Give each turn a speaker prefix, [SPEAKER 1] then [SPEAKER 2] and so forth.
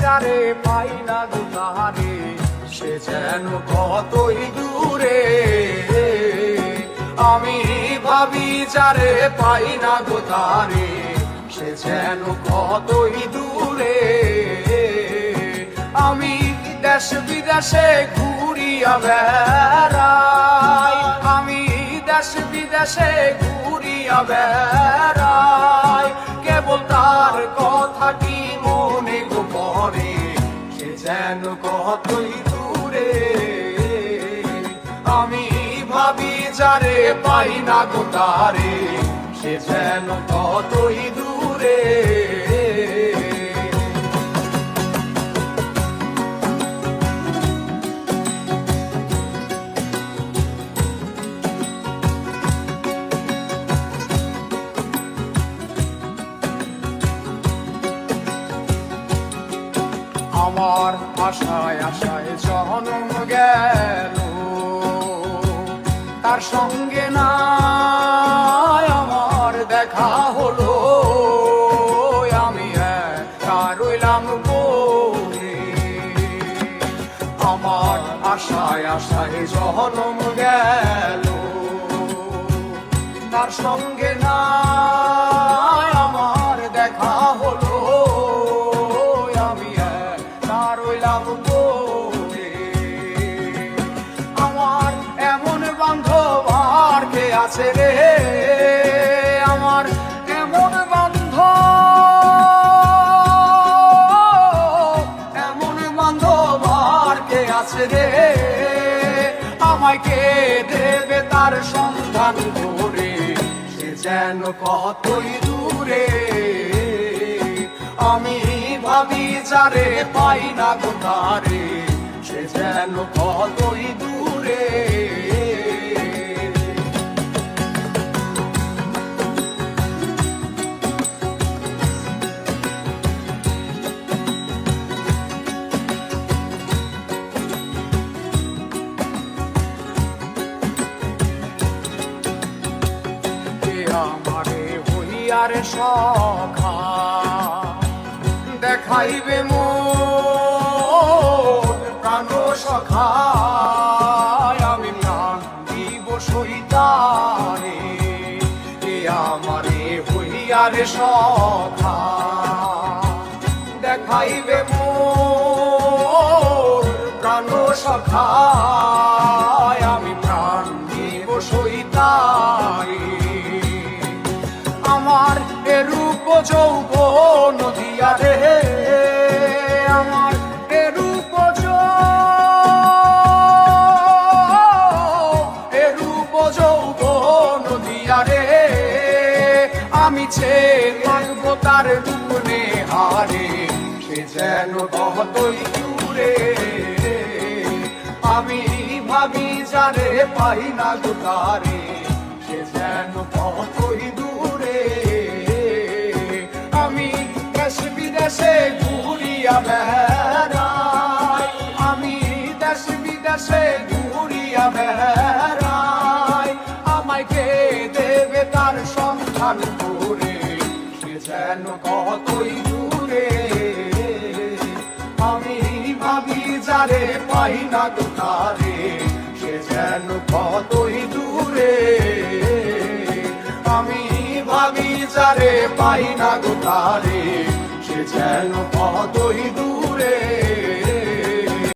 [SPEAKER 1] যারে পাই না গো তারে সে যেন কতই দূরে। আমি ভাবি যারে পাই না গো তারে সে যেন কতই দূরে। আমি দেশ বিদেশে ঘুরিয়া বেড়াই, আমি দেশ বিদেশে ঘুরিয়া বেড়াই, কেবল তার কথাটি যেন কতই দূরে আমি ভাবি যারে পাই না কোথারে সে যেন কতই দূরে। আমার আশায় আশায় জনম গেল। তার সঙ্গে না আমার দেখা হলো। আমি রইলাম আমার আশায় আশায় জনম গেল। তার সঙ্গে না আছে রে, আমার এমন বান্ধব এমন বান্ধব আর কে আছে রে? আমায় কে দেবে তার সন্ধান করে সে যেন কতই দূরে? আমি ভাবি যারে পাই না তারে, সে যেন কতই দূরে? আমারে হইয়ার সখা, দেখাইবে মোর প্রাণ সখা। আমি প্রাণ দিব সইতারে কে আমারে হইয়ার সখা। দেখাইবে মোর প্রাণ সখা। আমার এরূপ যৌব নদিয়া রে, আমার এরূপ এরূপ যৌব নদিয়া রে, আমি ছে থাকব তার দুনে হারে, সে যেন কতই দূরে আমি ভাবি যারে পাই না তারে সে যেন কতই দূরে বেড়াই। আমি দেশ বিদেশে ঘুরিয়া বেড়াই। আমায় কে দেবে তার সন্ধান করে? সে যেন কতই দূরে। আমি ভাবি যারে পাই না তো তারে, সে যেন কতই দূরে। আমি ভাবি যারে পাই না গো যেন কতই দূরে।